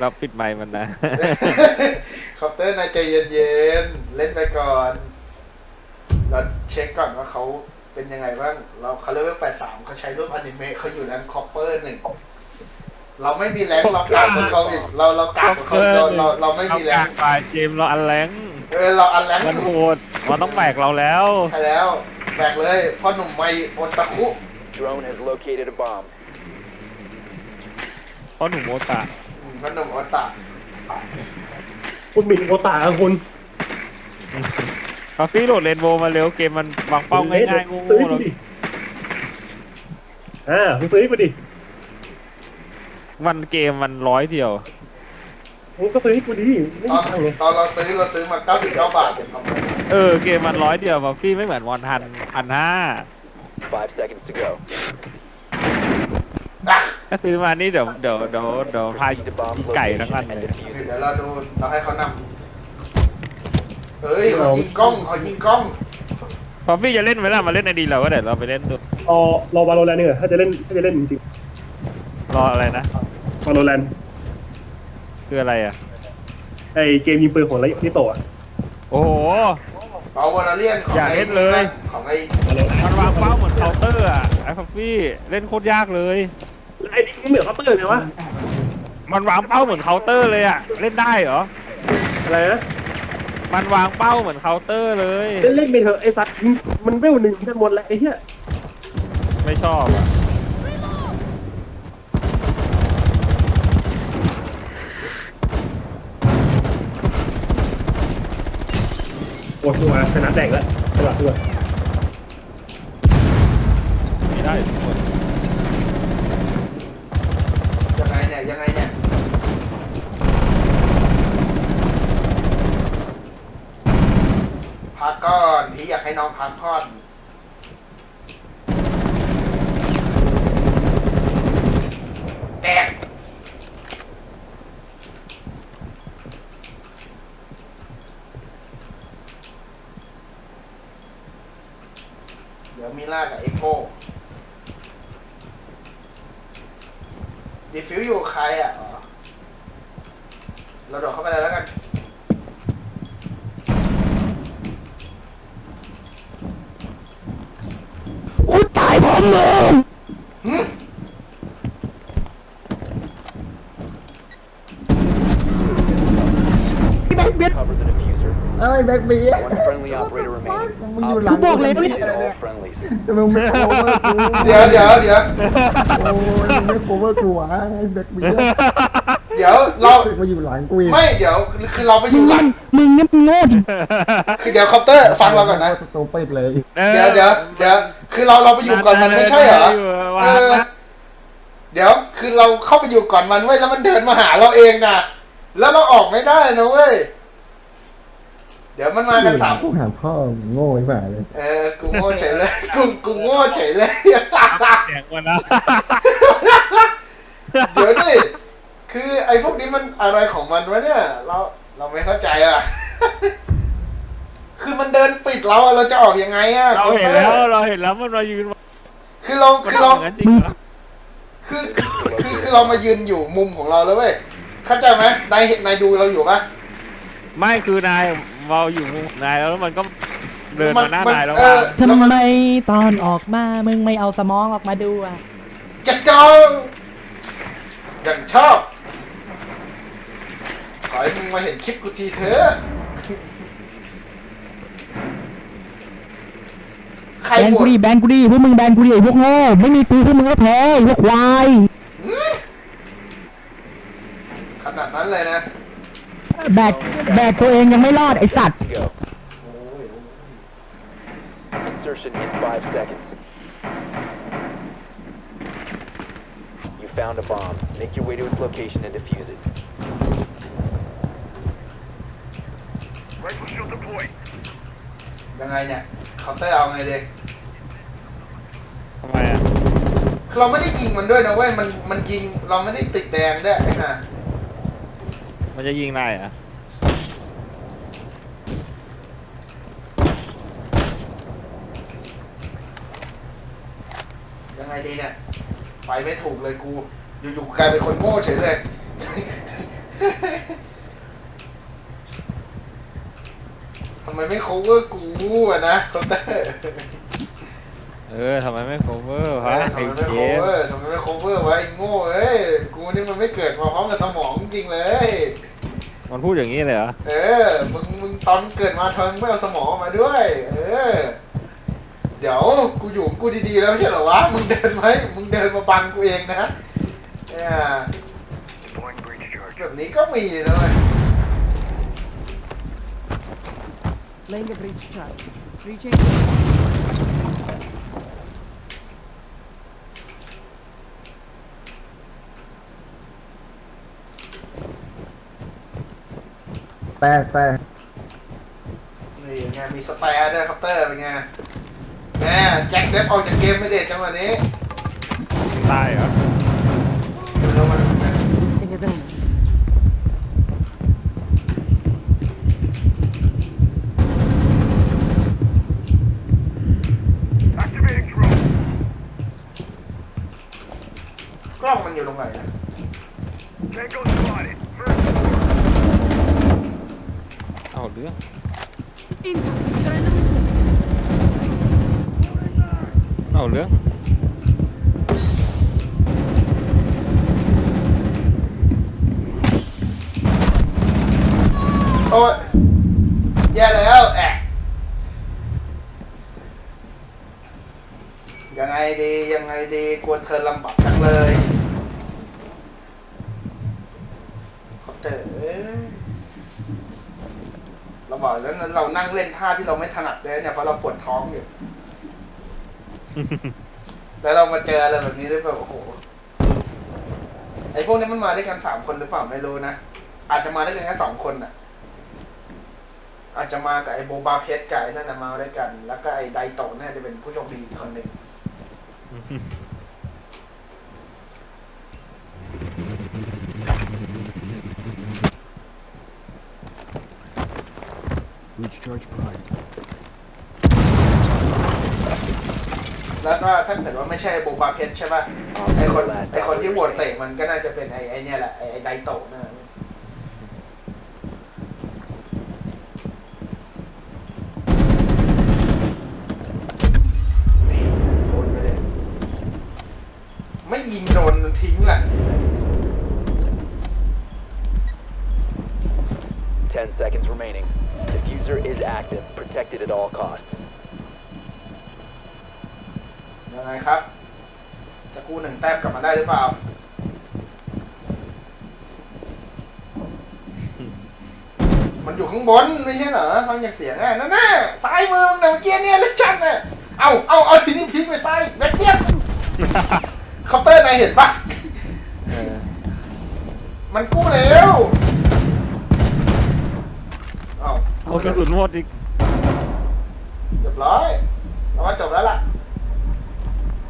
เราปิดไมค์มันนะ คอปเตอร์นายใจเย็นๆ เล่นไปก่อน เราเช็คก่อนว่าเขาเป็นยังไงบ้าง เราเขาเรียกว่าแปดสามเขาใช้รูปอนิเมะเขาอยู่แรงคอปเปอร์หนึ่ง เราไม่มีแรงเรากลับเหมือนเขาอีก เราเรากลับเหมือนเขาเราเราเราไม่มีแรเรากางกไปเจมส์เราอันแรงเออเราอันแรงมันโหดมันต้องแบกเราแล้ว ใช่แล้วแบกเลยพ่อหนุ่มไม่โอตะคุ Drone has located a bomb. เพราะหนูโมตะ อืมพ่อหนุ่มโอตะคุณบินโอตาคุณคาฟี่โหลดเรนโบว์มาเร็วเกมมันวางเป้าง่ายๆงูซื้อๆเราดิอ่าคุณซื้อให้กูดิวันเกมมันร้อยเดียวมึงก็ซื้อให้กูดิไม่ตอมีนตังค์เลยตอนเราซื้อเราซื้อมา99บาทเป็นทำไมเออเกมมันร้อยเดียวคาฟี่ไม่เหมือนวันทันพันห้า Five seconds to go. อะถ้าซื้อมานี่เดี๋ยวเดี๋ยวเดี๋ยวเดี๋ยวพา Proceed to bomb ไก่ทั้ง location นั้น and เลย defuse เดี๋ยว it. เราดูเราให้เขานำเฮ้ยเขายิงกล้องเขายิงกล้องคาฟี่จะเล่นไหมล่ะมาเล่นในดีเราก็เดี๋ยวเราไปเล่นดูรอรอวาโลแรนเนี่ยถ้าจะเล่นถ้าจะเล่นจริงรออะไรนะๆวาโลแรนคืออะไรอะ ไอเกมยิงปืนของไรนิโตะโอ้โหเอาวอลเลียนของอย่าไอ้เล่นเลย ของไอ้มันวางเป้าเหมือนเคาน์เตอร์อะไอ้คาฟี่เล่นโคตรยากเลย ไอ้นี่มันเหมือนเคาน์เตอร์เลยวะมันวางเป้าเหมือนเคาน์เตอร์เลยอะเล่นได้เหรอ อะไรนะมันวางเป้าเหมือนเคาน์เตอร์เลย เล่นเล่นไปเถอะไอ้สัตว์มันเวลหนึ่งกันหมดแล้วไอ้เหี้ยไม่ชอบอะโอ้ตัวชนะแดกแล้วฉลาดด้วย ไม่ได้ ยังไงเนี่ยยังไงเนี่ยพักก่อน พี่อยากให้น้องพักผ่อนแตกเดี๋ยวมีล่ากับเอ็กโคดีฟิวอยู่กับใครอะอ๋อเราโดดเข้าไปเลยแล้วกัน คุณตายผมเลย หึ แบ็คเบียด Cover the diffuser. เอ้ยแบ็คเบียด One friendly operator remaining. มึงอยู่หลัง Op บอกเลย eliminated all friendlies. ทำไมมึงไม่โคเวอร์กูเดี๋ยวเดี๋ยวเดี๋ยวโอ้ยมึงไม่โคเวอร์กูวะไอ้แบ็คเบียดเดี๋ยวเรา มาอยู่หลังกูอีกไม่เดี๋ยวคือเราไปอยู่หลังมึงนี่มึงโง่ดิคือเดี๋ยวคอปเตอร์ฟังเราก่อนนะ ตัวปิดเลยเดี๋ยวเดี๋ยวเดี๋ยวคือเราเราไปอยู่ก่อนมันไม่ใช่เหรอเออเดี๋ยวคือเราเข้าไปอยู่ก่อนมันเว้ยแล้วมันเดินมาหาเราเองน่ะ แล้วเราออกไม่ได้นะเว้ย เดี๋ยวมันมากันสามกูหาพ่อมึงโง่ไอ้ฝ่าเลย เออกูโง่เฉยเลยกูกูโง่เฉยเลยเสียงมันนะเดี๋ยวดิคือไอ้พวกนี้มันอะไรของมันวะเนี่ย เราเราไม่เข้าใจอะ คือมันเดินปิดเราอะเราจะออกยังไงอะเราเห็นแล้วเราเห็นแล้วมันมายืนคือเรามันคือทำเราอย่างนั้นจริงเหรอคือคือคือเรามายืนอยู่มุมของเราแล้วเว้ยเข้าใจไหมนายเห็นนายดูเราอยู่ปะไม่คือนาย เราอยู่มุมนายแล้วมันก็เดินมาหน้านายแล้วเอว่าอแล้วทำมันไมตอนออกมา มึงไม่เอาสมองออกมาดูอะจะจองอย่างชอบ ขอให้มึงมาเห็นคลิปกูทีเถอะใครแบนบวกูชดิแบนกูดิพวกมึงแบนกูดิไอ้พวกโง่ไม่มีกูพวกมึงก็แพ้ไอ้พวกควายขนาดนั้นเลยนะ แบกแบกตัวเองยังไม่รอดไอ้สัตว์ To go. โอ้ย Insertion in five seconds. You found a bomb. Make your way to its location and defuse it. ยังไงเนี่ยเคาน์เตอร์เอาไงดีทำไมอะคือเราไม่ได้ยิงมันด้วยนะเว้ยมันมันยิงเราไม่ได้ติดแดงด้วยไอ้ห่า มันจะยิงนายเหรอะยังไงดีเนี่ย ไปไม่ถูกเลยกู อยู่ๆกลายเป็นคนโง่เฉยเลย ทำไมไม่ cover กูอะนะคอมเตอร์เออทำไมไม่ cover ทำไมวะไอ้ไม่ เกม cover ทำไมไม่ cover วะไอ้โง่เอ้ย กูนี่มันไม่เกิดมาพร้อมกับสมองจริงเลย มันพูดอย่างนี้เลยเหรอ เออ มึง มึงตอนเกิดมาเธอไม่เอาสมองมาด้วย เออ เดี๋ยวกูอยู่ของกูดีๆแล้วไม่ใช่เหรอวะ มึงเดินไหมมึงเดินมาบังกูเองนะเนี่ยแบบนี้ก็มีนะเว้ย Laying a breach trap. Reaching. แต่แต่นี่ไงมีสแตร์ด้วยครับเตอร์เป็นไงแม่แจ็คเด็บออกจากเกมไม่เด็ดจังหวะนี้ตายเหรอแล้วมัน Boosting a bonus. กล้องมันอยู่ตรงไหนนะ เอาเรื่อง Incoming. Surrender with me. เอาเรื่อง โอ้ยแย่แล้วแอะยังไงดียังไงดีกวนเธอลำบากจังเลยคอปเตอร์เอ้ยเราบอกแล้วนะเรานั่งเล่นท่าที่เราไม่ถนัดเลยเนี่ยเพราะเราปวดท้องอยู่แต่เรามาเจออะไรแบบนี้ได้แบบโอ้โหไอ้พวกนี้มันมาด้วยกันสามคนหรือเปล่าไม่รู้นะอาจจะมาด้วยกันแค่สองคนน่ะ อาจจะมากับไอ้โบบาเพชกับไอ้นั่นนะมาด้วยกัน แล้วก็ไอ้ไดโตะน่าจะเป็นผู้โชคดีอีกคนหนึ่งแล้วก็ถ้าเกิดว่าไม่ใช่โบบาเพชใช่ป่ะไอคนไอ้คนที่โหวตเตะมันก็น่าจะเป็นไอ้ไอเนี่ยแหละไอ้ไอ้ไดโตะนะ มันอยู่ข้างบนไม่ใช่เหรอฟังจากเสียงอะนั่นน่ะซ้ายมือมึงน่ะเมื่อกี้เนี่ยเล็กชันน่ะเอาเอาเอาทีนี้พลิกไปซ้ายแบ็คเปียกเคาน์เตอร์นายเห็นปะเออมันกู้แล้วเอาเอากระสุนหมดอีกเรียบร้อยเราว่าจบแล้วล่ะ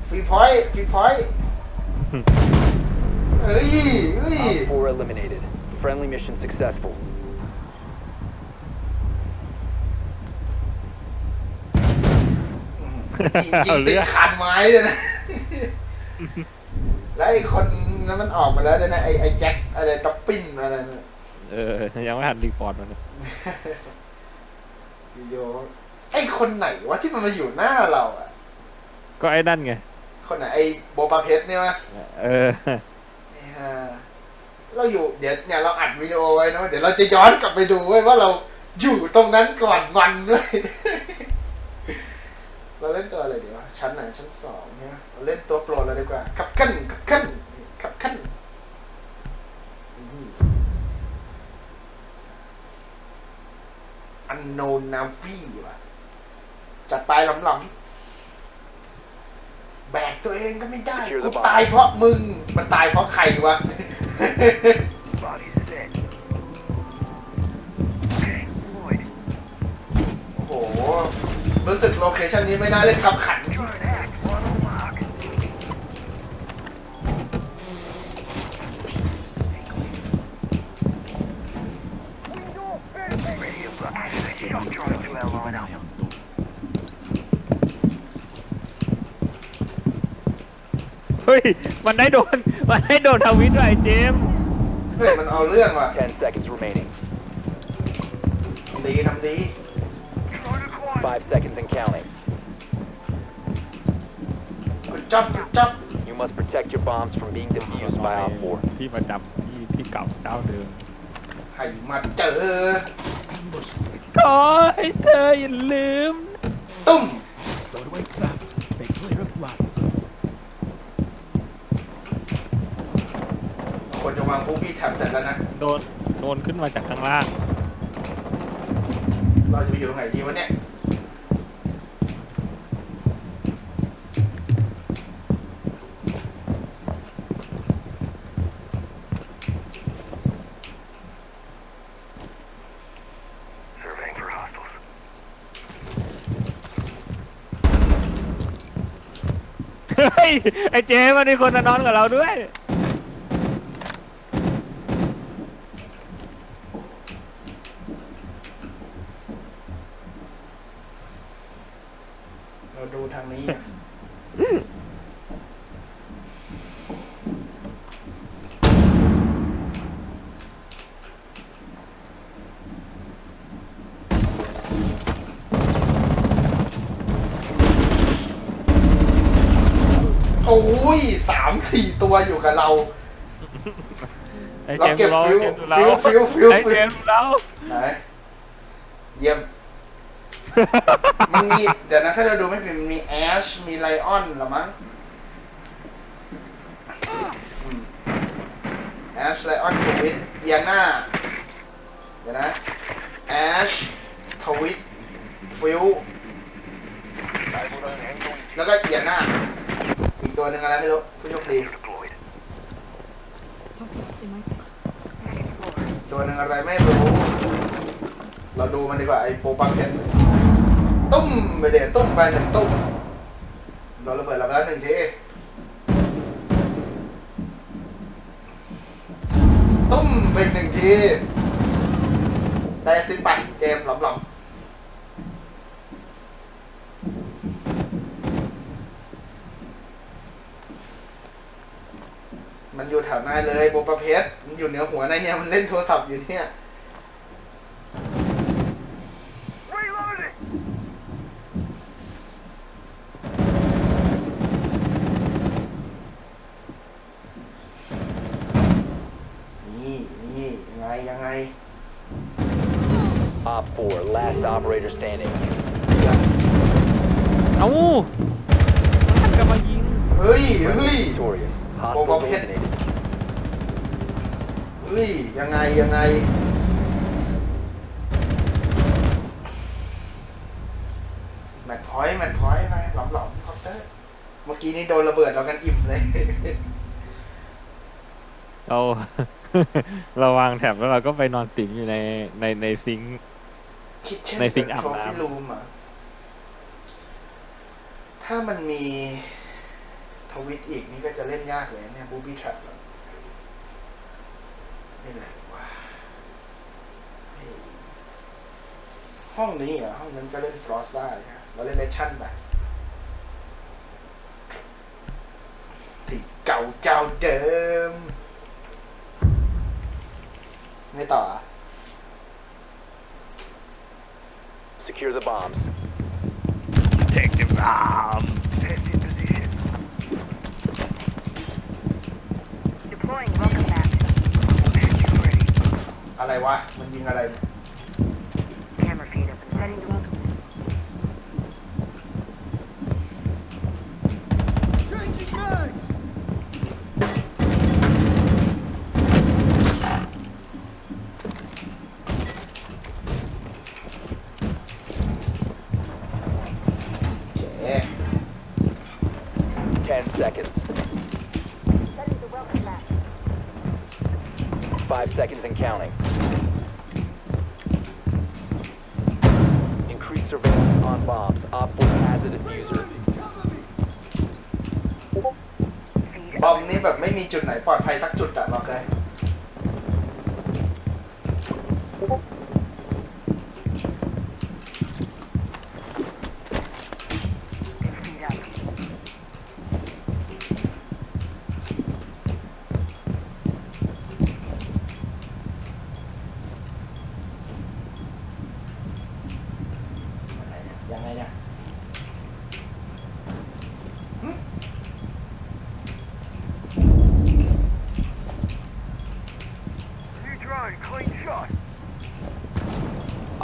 ฟรีพอยต์ฟรีพอยต์เฮ้ยเฮ้ย Op 4 eliminated. Friendly mission successful. จริงจริงติดคานไม้เลยนะแล้วไอ้คนนั้นมันออกมาแล้วด้วยนะไอ้ไอ้แจ็คอะไรด็อปปิ้นอะไรนะเออ ยังไม่ทันรีพอร์ตมันเลยโยไอ้คนไหนวะที่มันมาอยู่หน้าเราอะ ก็ไอ้นั่นไง คนไหนไอ้โบบาเพชรเนี่ยวะเออไอ้ห่าเราอยู่เดี๋ยวเนี่ยเราอัดวิดีโอไว้นะเดี๋ยวเราจะย้อนกลับไปดูเว้ยว่าเราอยู่ตรงนั้นก่อนวันด้วย เราเล่นตัวอะไรดีวะ ชั้นไหนชั้นสองเนี่ยเราเล่นตัวโปรดเลยดีกว่า ขับขั้นขับขั้นขับขั้นอันโนนาวีว่ะ จัดไปหลำๆ แบกตัวเองก็ไม่ได้ กูตายเพราะมึง มันตายเพราะใครวะ รู้สึกโลเคชันนี้ไม่น่าเล่นขับขัน เฮ้ย มันได้โดน มันได้โดนทวิตด้วยไอ้เจมส์เฮ้ยมันเอาเรื่องว่ะ10 seconds remaining. ทำดีทำดี Five seconds and counting. กุดจับกุดจับ You must protect your bombs from being defused by Op 4. ที่ประจำที่ที่เก่าเจ้าเดิมให้มาเจอ ขอให้เธออย่าลืม ตุ้ม Doorway trapped. Stay clear of blasts. คนจะวางบูบี้แท็บเสร็จแล้วนะ โดนโดนขึ้นมาจากข้างล่าง เราจะไปอยู่ตรงไหนดีวะเนี่ย เฮ้ยไอ้เจมันมีคนนอนกับเราด้วย เราดูทางนี้อะโอ้ยสามสี่ตั วอยู่กับเรา ไอ้เจมส์ดูเราเราเก็บฟิวเจมส์ดูเราฟิวฟิวฟิว ไอ้เจมส์ดูเราไหนเยี่ยม มันมี เดี๋ยวนะ ถ้าเราดูไม่ผิดมันมีแอช มีไลออนหรอมั้งแอชไลออนทวิตเอียนาเดี๋ยวนะแอชทวิตฟิลแล้วก็เอียนาอีกตัวหนึ่งอะไรไม่รู้ผู้โชคดี ตัวหนึ่งอะไรไม่รู้ เราดูมันดีกว่าไอ้โปรปักเก็ตตุ้มไปเดี๋ยวตุ้มไปหนึ่งตุ้มเราระเบิดเราไปแล้วหนึ่งทีตุ้มไปหนึ่งทีได้สิ้นไปเจมหลอมหลอมมันอยู่แถวหน้าเลยโบประเพชร อยู่เหนือหัวนายเนี่ยมันเล่นโทรศัพท์อยู่เนี่ยนี่นี่ยังไงยังไง Op 4, last operator standing. เอ้ามันก็มายิง เฮ้ยเฮ้ย Victorious. Boba Hostiles Pet. eliminated. เฮ้ยยังไงยังไง แมทพ อยต์แมทพอยต์ไปหลอมหลอมคอปเตอร์ เมื่อกี้นี้โดนระเบิดเรากันอิ่มเลย เรา เราวางแถบแล้วเราก็ไปนอนติ๋มอยู่ในในในซิงค์ คิดเช่นในซิงค์อาบโทรน้ำฟี่รูมอะ ถ้ามันมีทวิตอีกนี่ก็จะเล่นยากเลยเนี่ยบูบี้ทรัพนี่แหละวะเฮ้ยห้องนี้เหรอห้องนั้นก็เล่นฟรอสได้ฮะ เราเล่นเลชั่นไปที่เก่าเจ้าเดิม ไม่ต่ออะ Secure the bombs. Take the bomb Deploying welcome mat. อะไรวะ มันยิงอะไรเนี่ย Camera feed up and setting the Five seconds and counting. Increase surveillance on bombs. Op 4 has a diffuser. บอมนี่แบบไม่มีจุดไหนปลอดภัยสักจุดอะบอกเลย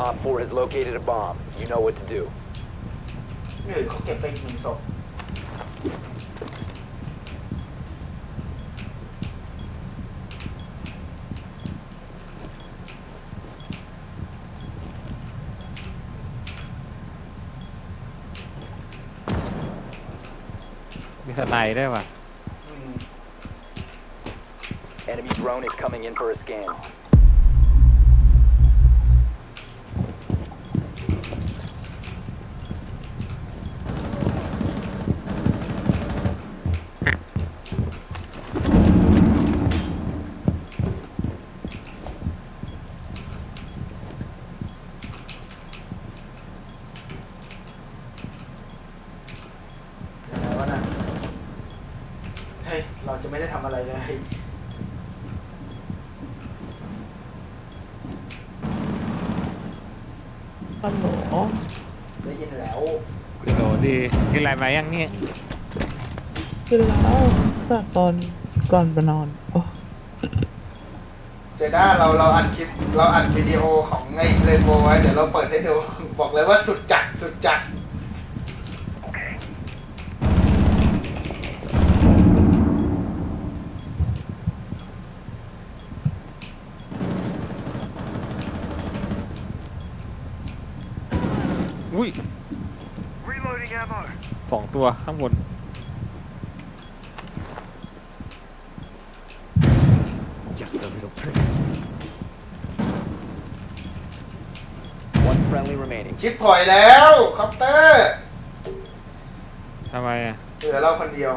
Op 4 has located a bomb. You know what to do. นี่เขาเก็บไปอีกหนึ่งศพมีสไนด์ได้วยว่ะอืม Enemy drone is coming in for a scan. ยังไงวะนะเฮ้ย เราจะไม่ได้ทำอะไรเลย ฮัลโหล ได้ยินแล้ว คือโดดีกิน อะไรมายังเนี่ยขึ้นแล้วจากตอนก่อนไปนอนโอ้เจด้าเราเราอัดคลิปเราอัดวิดีโอของไอ้เรนโบว์ไว้เดี๋ยวเราเปิดให้ดู บอกเลยว่าสุดจัดสุดจัด อุ้ย สองตัวข้างบน Just a little prick. One friendly remaining. ชิปพอยแล้วคอปเตอร์ทำไมอะเหลือเราคนเดียว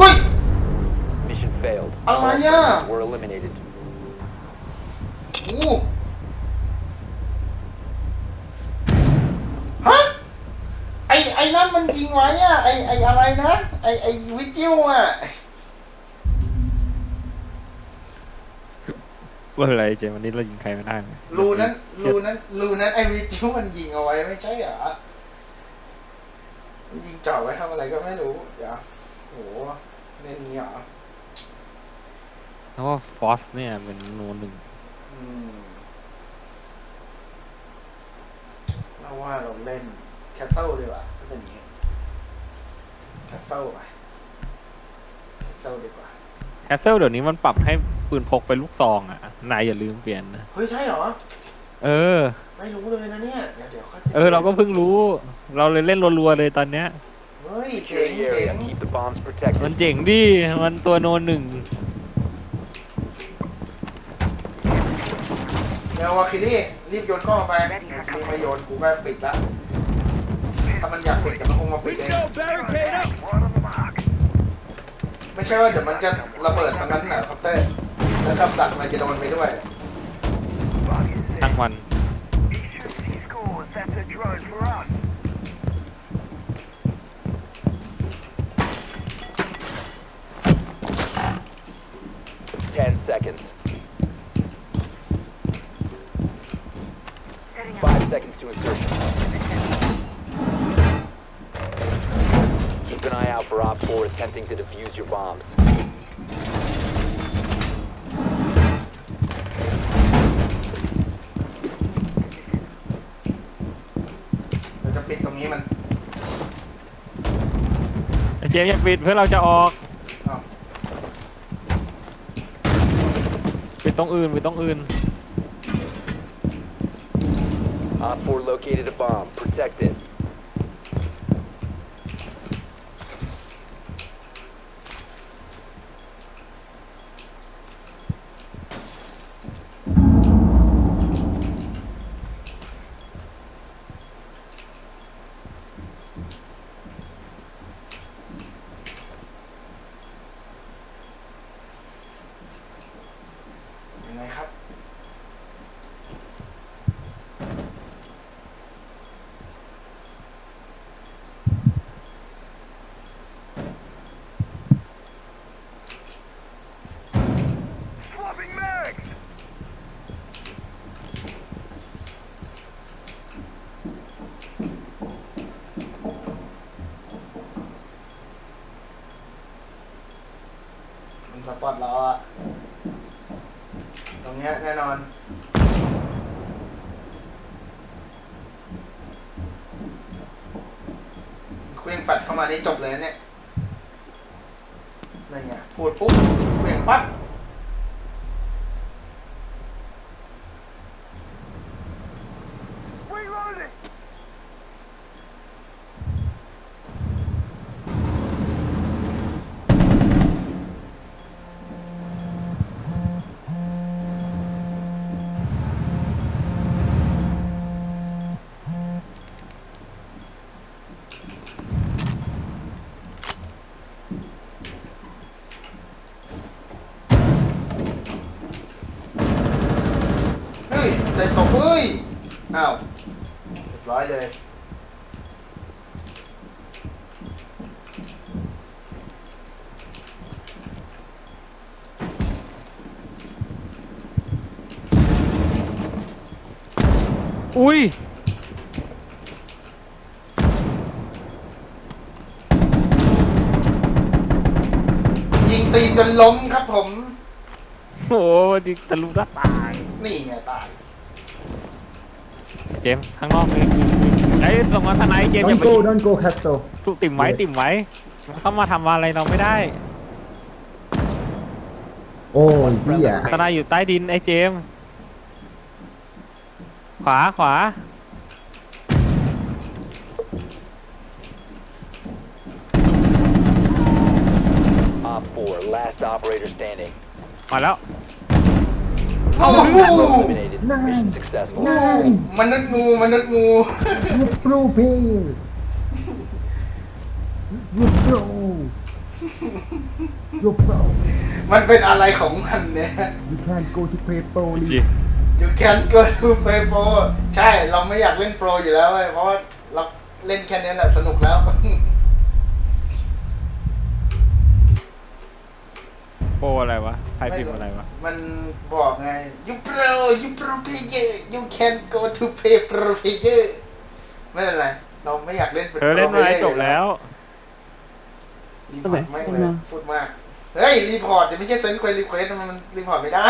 อุ้ย Mission failed. Oh, All yeah. friendlies were eliminated. อู้ฮะ ไอไอนั่นมันยิงไว้อะไอไออะไรนะ ไอไอวิจิวอะว่าอะไรเจมวันนี้เรายิงใครไม่ได้ไหมรูนั้นรูนั้นรูนั้นไอวิจิวมันยิงเอาไว้ไม่ใช่เหรอมันยิงจ่อไว้ทำอะไรก็ไม่รู้ เดี๋ยวโหเล่นนี้เหรอ เพราะว่าฟอสเนี่ยเป็นโนหนึ่งอืมเราว่าเราเล่นแคสเซิลดีกว่าถ้าเป็นอย่างนี้แคสเซิลไปแคสเซิลดีกว่า แคสเซิลเดี๋ยวนี้มันปรับให้ปืนพกเป็นลูกซองอะ นายอย่าลืมเปลี่ยนนะ เฮ้ย ใช่เหรอ เออ ไม่รู้เลยนะเนี่ย เดี๋ยวเดี๋ยวค่อยเออ เราก็เพิ่งรู้ เราเลยเล่นรัวๆเลยตอนเนี้ย เฮ้ย เจ๋ Secure ง the เจ๋ area. ง Keep the bombs protected. มันเจ๋งดิ มันตัวโนหนึ่ง เดี๋ยววาคิรี่รีบโยนกล้องไปมีมาโยนกูก็ปิดละถ้ามันอยากปิดเดี๋ยวมันคงมาปิดเอง barricade up! ไม่ใช่ว่าเดี๋ยวมันจะระเบิดตรงนั้นนะคอปเตอร์แล้วกับดักมันจะโดนไปด้วย ทั้งวัน Ten seconds. Five seconds to insertion. Keep an eye out for Op 4 attempting to defuse your bombs. เราจะปิดตรงนี้มันไอ้เจมส์อย่าปิดเพื่อเราจะออกอ้าวปิดตรงอื่นปิดตรงอื่น Op 4 located a bomb. Protect it. ฮะแน่นอน เครื่องฝัดเข้ามานี่จบเลยเนี่ยนั่นไงพูดปุ๊บเครื่องปั๊บ เฮ้ยใจตกเฮ้ย อ้าวเรียบร้อยเลย อุ้ย ยิงตีน จนล้มครับผม โอ้ดิทะลุหน้าต่างนี่ไงตาย เจมส์ข้างนอกมีไอ้ยส่งมาทนายเจมส์อย่า don't ไป go don't go Castro ถูกติ่มไว้ติ่มไว้มันเข้ามาทำอะไรเราไม่ได้โอ้ยเหี้ยทนายอยู่ใต้ดินไอ้เจมส์ขวาขวา Op 4, last operator standing. มาแล้วโอ้โห Eliminated. Mission successful. มนุษย์งูมนุษย์งู you pro player you pro you pro มันเป็นอะไรของมันเนี่ย you can't go to play pro จี league You can go to play pro ใช่เราไม่อยากเล่นโปรอยู่แล้วเว้ยเพราะว่าเราเล่นแค่นี้แหละสนุกแล้ว โปรอะไรวะ ใครพิมพ์อะไรวะ มันบอกไง you pro you pro player you can go to play pro player ไม่เป็นไร เราไม่อยากเล่นเป็นเธอเล่น pro มา player จบแล้วรีพอร์ตไม่งเลยพูดมาก เฮ้ย รีพอร์ตจะไม่ใช่เซนต์ควรีเควสมันรีพอร์ตไม่ได้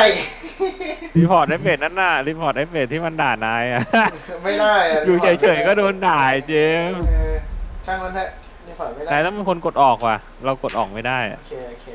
รีพอร์ตไอ้เบสนั่นน่ะ รีพอร์ตไอ้เบสที่มันด่านายอะ ไม่ได้ะอยู่รีพร์ตเฉยๆก็โดนด่าไอ้เจมส์เออช่างมันเถอะรีพอร์ตไม่ได้นายต้องเป็นคนกดออกว่ะ เรากดออกไม่ได้อะโอเคโอเค